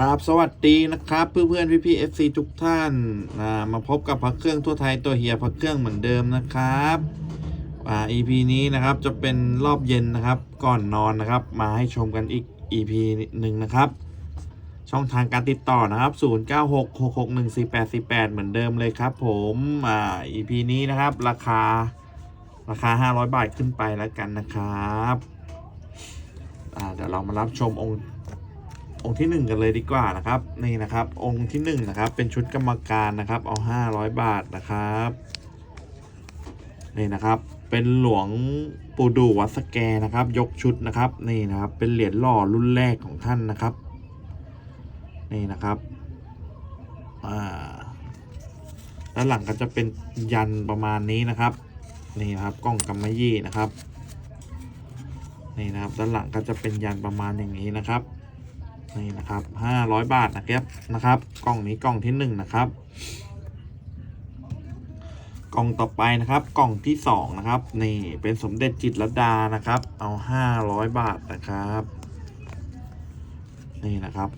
ครับสวัสดีนะครับเพื่อนเพื่อนพี่พี่เอฟซีทุกท่านมาพบกับพักเครื่องทั่วไทยตัวเฮียพักเครื่องเหมือนเดิมนะครับอ่า EP นี้นะครับจะเป็นรอบเย็นนะครับก่อนนอนนะครับ มาให้ชมกันอีก EP หนึ่งนะครับ ช่องทางการติดต่อนะครับ 0966614848 เหมือนเดิมเลยครับ ผมอ่า EP นี้นะครับ ราคาราคา 500 บาทขึ้นไปแล้วกันนะครับอ่าเดี๋ยวเรามารับชมองค์ องค์ที่หนึ่งกันเลยดีกว่านะครับนี่นะครับองค์ที่หนึ่งนะครับเป็นชุดกรรมการนะครับเอาห้าร้อยบาทนะครับนี่นะครับเป็นหลวงปู่ดูวัดสแกนะครับ ยกชุดนะครับนี่นะครับเป็นเหรียญหล่อรุ่นแรกของท่านนะครับนี่นะครับอ่าด้านหลังก็จะเป็นยันประมาณนี้นะครับนี่นะครับกล้องกำมะยี่นะครับนี่นะครับด้านหลังก็จะเป็นยันประมาณอย่างนี้นะครับ นี่นะครับห้าร้อยบาทนะครับนะครับ กล่องนี้กล่องที่หนึ่งนะครับ กล่องต่อไปนะครับ กล่องที่สองนะครับ นี่เป็นสมเด็จจิตรลดานะครับ เอาห้าร้อยบาทนะครับ นี่นะครับ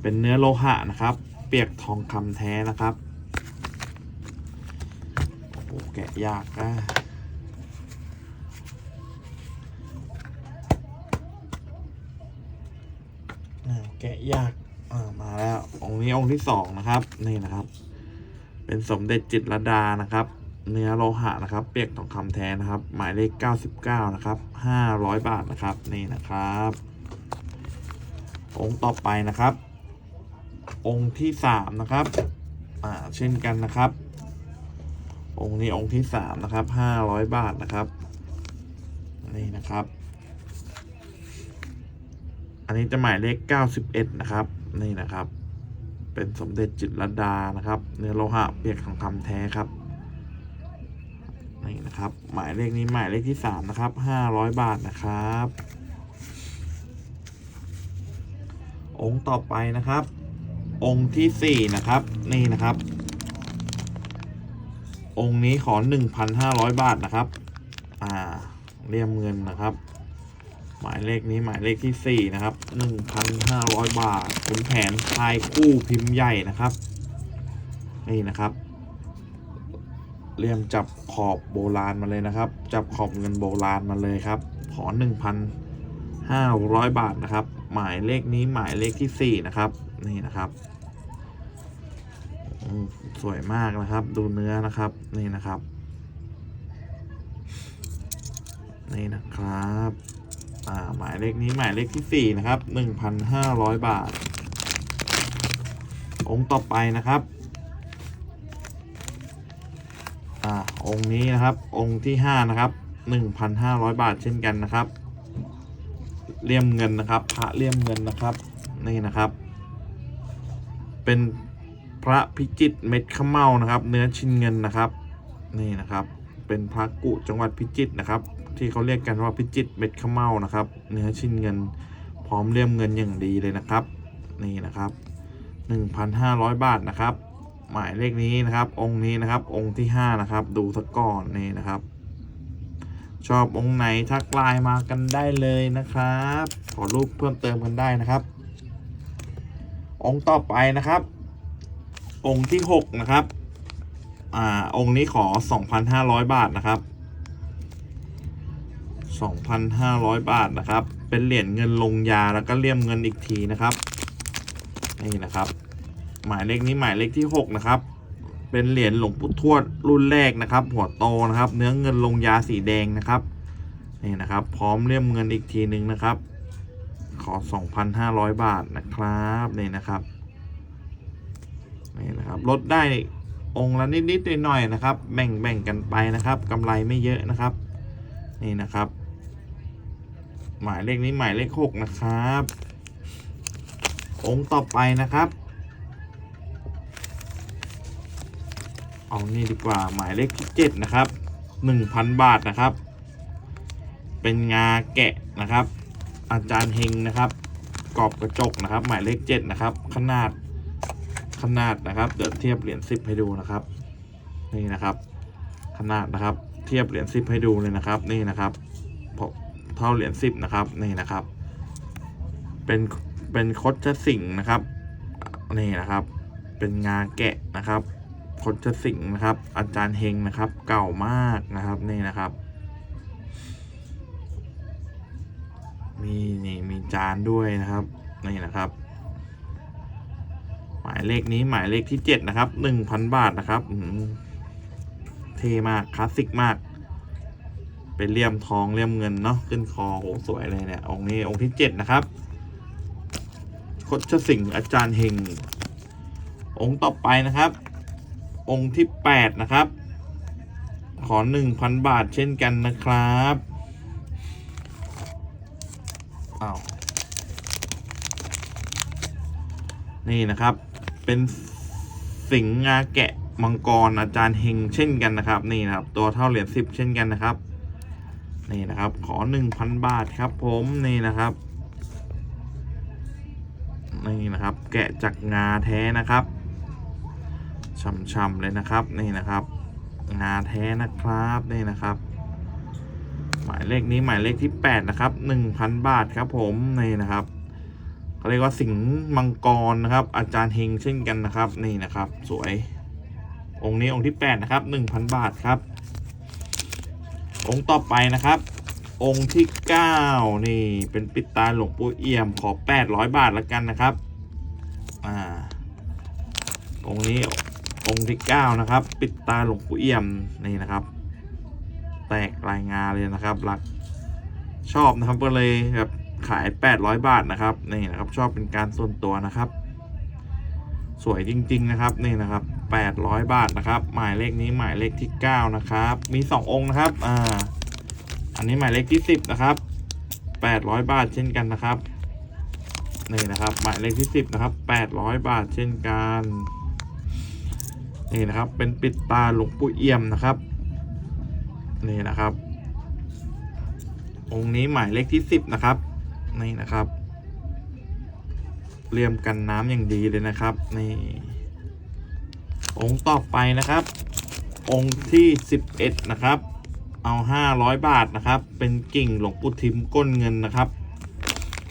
เป็นเนื้อโลหะนะครับ เปียกทองคำแท้นะครับโอ้แกะยากนะ แกะยากอ่ามาแล้วองค์นี้องค์ที่สองนะครับ นี่นะครับ เป็นสมเด็จจิตรดานะครับ เนื้อโลหะนะครับ เปียกทองคำแท้นะครับ หมายเลข99นะครับ500บาทนะครับ นี่นะครับ องค์ต่อไปนะครับ องค์ที่สามนะครับอ่าเช่นกันนะครับ องค์นี้องค์ที่สามนะครับ500บาทนะครับ นี่นะครับ อันนี้จะหมายเลข 91 นะครับ นี่นะครับ เป็นสมเด็จจิตรดานะครับ เนื้อโลหะเปียกทองคำแท้ครับนี่นะครับ หมายเลขนี้หมายเลขที่สามนะครับ 500 บาทนะครับ องค์ต่อไปนะครับ องค์ที่สี่นะครับ นี่นะครับ องค์นี้ขอ 1,500 บาทนะครับ อ่าเรียมเงินนะครับ หมายเลขนี้หมายเลขที่สี่นะครับ 1,500 บาทเป็นแผนพายคู่พิมพ์ใหญ่นะครับ นี่นะครับเรียมจับขอบโบราณมาเลยนะครับ จับขอบเงินโบราณมาเลยครับ ขอ 1,500 บาทนะครับ หมายเลขนี้หมายเลขที่สี่นะครับ นี่นะครับสวยมากนะครับ ดูเนื้อนะครับ นี่นะครับ นี่นะครับ อ่าหมายเลขนี้หมายเลขที่สี่นะครับหนึ่งพันห้าร้อยบาท องค์ต่อไปนะครับอ่าองค์นี้นะครับองค์ที่ห้านะครับหนึ่งพันห้าร้อยบาทเช่นกันนะครับเลี่ยมเงินนะครับ พระเลี่ยมเงินนะครับนี่นะครับ เป็นพระพิจิตเม็ดข้าเมานะครับ เนื้อชิ้นเงินนะครับ นี่นะครับ เป็นพระกุจังหวัดพิจิตรนะครับ ที่เขาเรียกกันว่าพิจิตรเม็ดข้าวเม่านะครับ เนื้อชิ้นเงินพร้อมเลี่ยมเงินอย่างดีเลยนะครับ นี่นะครับ 1,500 บาทนะครับ หมายเลขนี้นะครับ องค์นี้นะครับ องค์ที่ 5 นะครับ ดูสักก่อนนี่นะครับ ชอบองค์ไหนทักไลน์มากันได้เลยนะครับ ขอรูปเพิ่มเติมกันได้นะครับ องค์ต่อไปนะครับ องค์ที่ 6 นะครับ อ่าองค์นี้ขอ 2,500 บาทนะครับ 2,500 บาทนะครับ เป็นเหรียญเงินลงยาแล้วก็เลี่ยมเงินอีกทีนะครับ นี่นะครับ หมายเลขนี้หมายเลขที่ 6 นะครับ เป็นเหรียญหลวงปู่ทวดรุ่นแรกนะครับ หัวโตนะครับ เนื้อเงินลงยาสีแดงนะครับ นี่นะครับ พร้อมเลี่ยมเงินอีกทีหนึ่งนะครับ ขอ 2,500 บาทนะครับ นี่นะครับ นี่นะครับ ลดได้ องค์ละนิดๆหน่อยๆนะครับ แบ่งแบ่งกันไปนะครับกำไรไม่เยอะนะครับ นี่นะครับ หมายเลขนี้หมายเลขหกนะครับ องค์ต่อไปนะครับเอานี่ดีกว่าหมายเลขที่เจ็ดนะครับหนึ่งพันบาทนะครับ เป็นงาแกะนะครับ อาจารย์เฮงนะครับกรอบกระจกนะครับ หมายเลขเจ็ดนะครับ ขนาด ขนาดนะครับ เดี๋ยวเทียบเหรียญสิบให้ดูนะครับ นี่นะครับ ขนาดนะครับ เทียบเหรียญสิบให้ดูเลยนะครับ นี่นะครับพอเท่าเหรียญสิบนะครับ นี่นะครับ เป็นเป็นคดชสิงนะครับ นี่นะครับ เป็นงาแกะนะครับคดชสิงนะครับ อาจารย์เฮงนะครับ เก่ามากนะครับนี่นะครับมีนี่มีจานด้วยนะครับนี่นะครับ หมายเลขนี้หมายเลขที่เจ็ดนะครับหนึ่งพันบาทนะครับเทมากคลาสสิกมาก เป็นเลี่ยมทองเลี่ยมเงินเนาะขึ้นคอโหสวยเลยเนี่ยองค์นี้องค์ที่เจ็ดนะครับคดชสิงอาจารย์เฮงองค์ต่อไปนะครับ องค์ที่แปดนะครับ ขอหนึ่งพันบาทเช่นกันนะครับอ้าวนี่นะครับ เป็นสิงห์งาแกะมังกรอาจารย์เฮงเช่นกันนะครับ นี่นะครับ ตัวเท่าเหรียญสิบเช่นกันนะครับ นี่นะครับ ขอหนึ่งพันบาทครับ ผมนี่นะครับนี่นะครับ แกะจากงาแท้นะครับช่ำๆเลยนะครับนี่นะครับ งาแท้นะครับนี่นะครับ หมายเลขนี้หมายเลขที่แปดนะครับหนึ่งพันบาทครับผมนี่นะครับ เขาเรียกว่าสิงห์มังกรนะครับ อาจารย์เฮงเช่นกันนะครับนี่นะครับ สวย องค์นี้องค์ที่แปดนะครับหนึ่งพันบาทครับ องค์ต่อไปนะครับ องค์ที่เก้านี่เป็นปิดตาหลวงปู่เอี่ยมขอแปดร้อยบาทแล้วกันนะครับอ่าองค์นี้องค์ที่เก้านะครับ ปิดตาหลวงปู่เอี่ยมนี่นะครับ แตกรายงานเลยนะครับหลักชอบนะครับก็เลยแบบ ขาย 800 บาทนะครับนี่นะครับชอบเป็นการส่วนตัวนะครับ สวยจริง ๆ นะครับนี่นะครับ 800 บาทนะครับ หมายเลขนี้หมายเลขที่ 9 นะครับ มี 2 องค์นะครับอ่าอันนี้หมายเลขที่ 10 นะครับ 800 บาทเช่นกันนะครับนี่นะครับ หมายเลขที่ 10 นะครับ 800 บาทเช่นกันนี่นะครับ เป็นปิดตาหลวงปู่เอี่ยมนะครับนี่นะครับองค์นี้หมายเลขที่สิบนะครับ นี่นะครับเรียมกันน้ำอย่างดีเลยนะครับนี่องค์ต่อไปนะครับ องค์ที่สิบเอ็ดนะครับเอาห้าร้อยบาทนะครับ เป็นกิ่งหลวงปู่ทิมก้นเงินนะครับ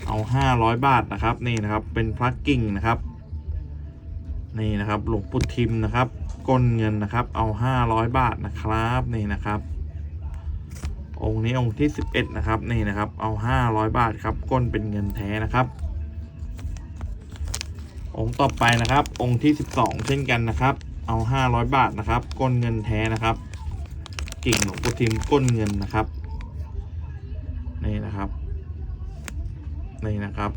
เอาห้าร้อยบาทนะครับนี่นะครับเป็นพระกิ่งนะครับนี่นะครับหลวงปู่ทิมนะครับก้นเงินนะครับ เอาห้าร้อยบาทนะครับนี่นะครับ องค์นี้องค์ที่ 11 นะครับ นี่นะครับ เอา 500 บาทครับ ก้นเป็นเงินแท้นะครับ องค์ต่อไปนะครับ องค์ที่ 12 เช่นกันนะครับ เอา 500 บาทนะครับ ก้นเงินแท้นะครับ กิ่งหลวงปู่ทิมก้นเงินนะครับ นี่นะครับ นี่นะครับ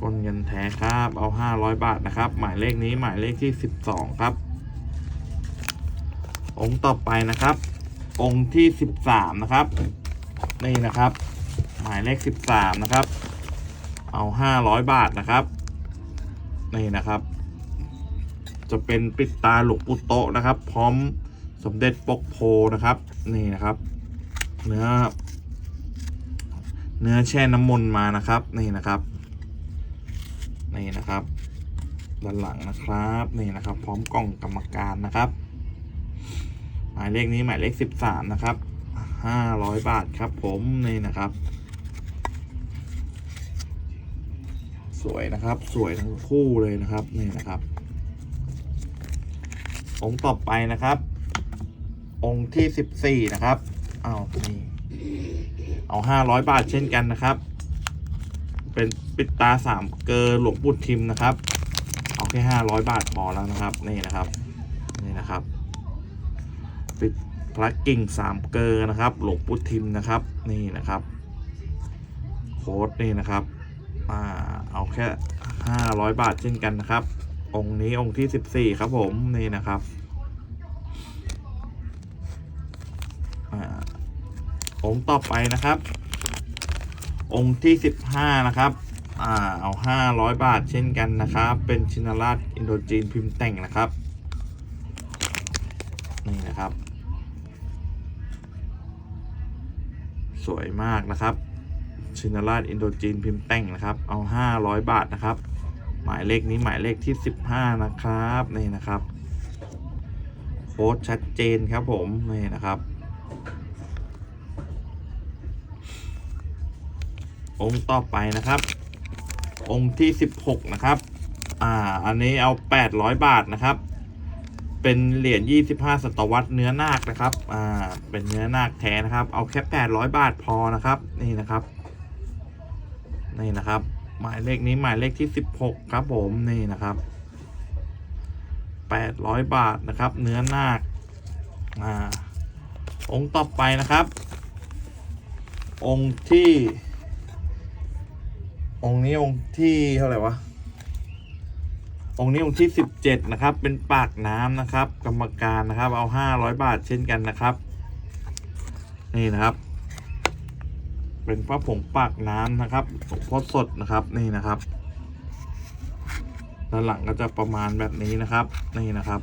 ก้นเงินแท้ครับ เอา 500 บาทนะครับ หมายเลขนี้หมายเลขที่ 12 ครับ องค์ต่อไปนะครับ องค์ที่สิบสามนะครับนี่นะครับ หมายเลขสิบสามนะครับ เอาห้าร้อยบาทนะครับนี่นะครับ จะเป็นปิดตาหลวงปู่โตะนะครับ พร้อมสมเด็จปกโพนะครับนี่นะครับเนื้อเนื้อแช่น้ำมนต์มานะครับนี่นะครับนี่นะครับด้านหลังนะครับนี่นะครับ พร้อมกล่องกรรมการนะครับ หมายเลขนี้หมายเลขสิบสามนะครับห้าร้อยบาทครับผมนี่นะครับ สวยนะครับสวยทั้งคู่เลยนะครับนี่นะครับ องค์ต่อไปนะครับ องค์ที่สิบสี่นะครับเอานี่เอาห้าร้อยบาทเช่นกันนะครับ เป็นปิดตาสามเกอหลวงปู่ทิมนะครับ เอาแค่ห้าร้อยบาทพอแล้วนะครับนี่นะครับนี่นะครับ พระกิ่งสามเกลอนะครับ หลวงปู่ทิมนะครับนี่นะครับโค้ดนี่นะครับอ่าเอาแค่ห้าร้อยบาทเช่นกันนะครับ องค์นี้องค์ที่สิบสี่ครับผมนี่นะครับอ่าองค์ต่อไปนะครับ องค์ที่สิบห้านะครับอ่าเอาห้าร้อยบาทเช่นกันนะครับ เป็นชินราชอินโดจีนพิมพ์แต่งนะครับนี่นะครับ สวยมากนะครับชินราชอินโดจีนพิมพ์แต่งนะครับ เอา 500 บาทนะครับ หมายเลขนี้หมายเลขที่ 15 นะครับนี่นะครับ โค้ดชัดเจนครับผมนี่นะครับ องค์ต่อไปนะครับ องค์ที่สิบหกนะครับ อ่า อันนี้เอาแปดร้อยบาทนะครับ เป็นเหรียญยี่สิบห้าศตวรรษเนื้อนาคนะครับ อ่า เป็นเนื้อนาคแท้นะครับ เอาแค่แปดร้อยบาทพอนะครับ นี่นะครับ นี่นะครับ หมายเลขนี้หมายเลขที่สิบหกครับผม นี่นะครับแปดร้อยบาทนะครับ เนื้อนาค อ่า องค์ต่อไปนะครับ องค์ที่ องค์นี้องค์ที่เท่าไหร่วะ องค์นี้องค์ที่สิบเจ็ดนะครับ เป็นปากน้ำนะครับ กรรมการนะครับ เอาห้าร้อยบาทเช่นกันนะครับ นี่นะครับ เป็นพระผงปากน้ำนะครับพสดนะครับนี่นะครับด้านหลังก็จะประมาณแบบนี้นะครับ นี่นะครับ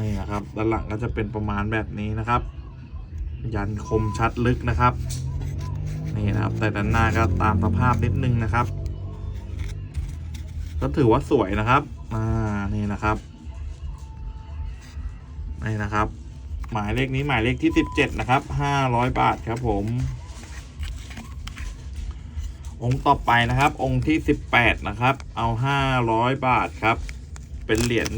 นี่นะครับด้านหลังก็จะเป็นประมาณแบบนี้นะครับ ยันคมชัดลึกนะครับนี่นะครับแต่ด้านหน้าก็ตามสภาพนิดนึงนะครับ ก็ถือว่าสวยนะครับ อ่า นี่นะครับ นี่นะครับ หมายเลขนี้หมายเลขที่สิบเจ็ดนะครับห้าร้อยบาทครับผม องค์ต่อไปนะครับ องค์ที่สิบแปดนะครับ เอาห้าร้อยบาทครับ เป็นเหรียญ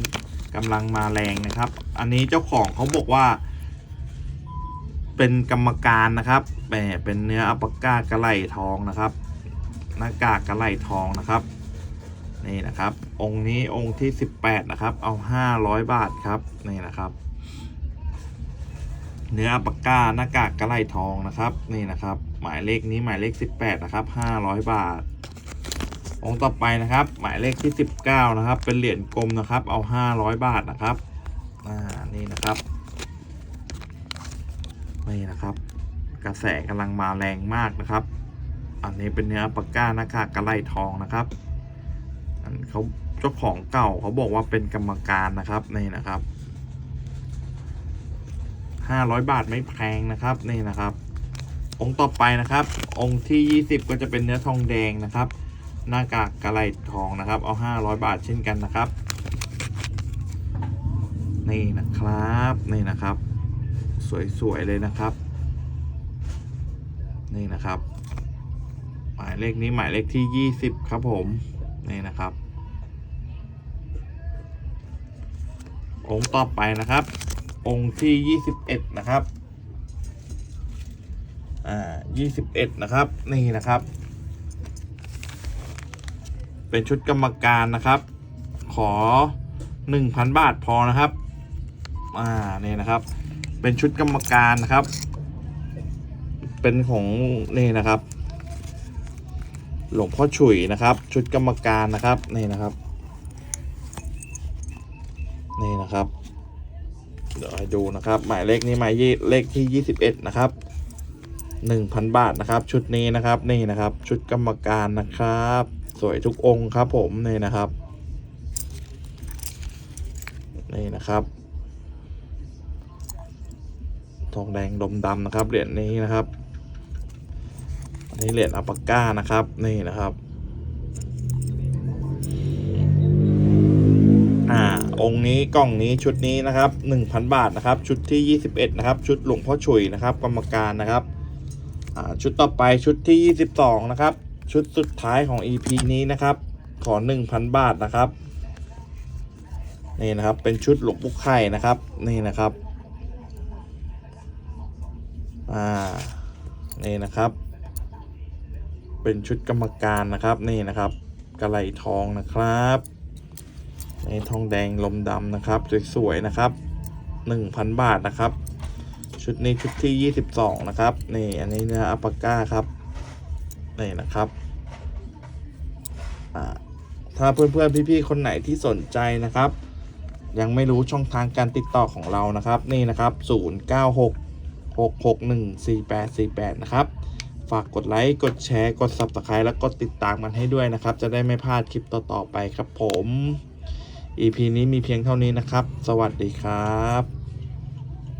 กำลังมาแรงนะครับ อันนี้เจ้าของเขาบอกว่า เป็นกรรมการนะครับแหมเป็นเนื้ออัปปะก้ากระไหลทองนะครับ หน้ากากกระไหลทองนะครับ นี่นะครับ องค์นี้องค์ที่ 18 นะครับ เอา 500 บาทครับ นี่นะครับ เนื้อปปะกาหน้ากากกระไหลทองนะครับ นี่นะครับ หมายเลขนี้หมายเลข 18 นะครับ 500 บาท องค์ต่อไปนะครับ หมายเลขที่ 19 นะครับ เป็นเหรียญกลมนะครับ เอา 500 บาทนะครับ อ่า นี่นะครับ นี่นะครับ กระแสกำลังมาแรงมากนะครับ อันนี้เป็นเนื้อปปะกาหน้ากากกระไหลทองนะครับ เขาเจ้าของเก่าเขาบอกว่าเป็นกรรมการนะครับนี่นะครับห้าร้อยบาทไม่แพงนะครับนี่นะครับ องค์ต่อไปนะครับ องค์ที่ยี่สิบก็จะเป็นเนื้อทองแดงนะครับ หน้ากากกระไหลทองนะครับ เอาห้าร้อยบาทเช่นกันนะครับ นี่นะครับนี่นะครับ สวยๆเลยนะครับ นี่นะครับ หมายเลขนี้หมายเลขที่ยี่สิบครับผมนี่นะครับ องค์ต่อไปนะครับ องค์ที่ยี่สิบเอ็ดนะครับ อ่ายี่สิบเอ็ดนะครับ นี่นะครับ เป็นชุดกรรมการนะครับ ขอหนึ่งพันบาทพอนะครับ อ่า นี่นะครับ เป็นชุดกรรมการนะครับ เป็นของนี่นะครับ หลวงพ่อฉุยนะครับ ชุดกรรมการนะครับ นี่นะครับ นะครับ เดี๋ยวให้ดูนะครับ หมายเลขนี้หมายเลขที่21นะครับ1,000บาทนะครับ ชุดนี้นะครับนี่นะครับ ชุดกรรมการนะครับ สวยทุกองค์ครับ ผมนี่นะครับ นี่นะครับทองแดงดมดำนะครับเหรียญนี้นะครับ อันนี้เหรียญอัปปาก้านะครับ นี่นะครับ องค์นี้กล่องนี้ชุดนี้นะครับ 1,000 บาทนะครับ ชุดที่ 21 นะครับ ชุดหลวงพ่อฉุยนะครับ กรรมการนะครับชุดต่อไปชุดที่ 22 นะครับ ชุดสุดท้ายของ EP นี้นะครับ ขอ 1,000 บาทนะครับนี่นะครับเป็นชุดหลวงปู่ไข่นะครับนี่นะครับอ่านี่นะครับ เป็นชุดกรรมการนะครับนี่นะครับกระไหลทองนะครับ นี่ทองแดงลมดำนะครับ สวยๆนะครับ 1,000 บาทนะครับ ชุดนี้ชุดที่ 22 นะครับนี่อันนี้เนื้ออัปปาก้าครับนี่นะครับถ้าเพื่อนๆพี่ๆคนไหนที่สนใจนะครับ ยังไม่รู้ช่องทางการติดต่อของเรานะครับ นี่นะครับ 096 6614848 นะครับ ฝากกดไลค์ กดแชร์ กด Subscribe แล้วกดติดตามกันให้ด้วยนะครับ จะได้ไม่พลาดคลิปต่อ ๆ ไปครับผม EP นี้มีเพียงเท่านี้นะครับ สวัสดีครับ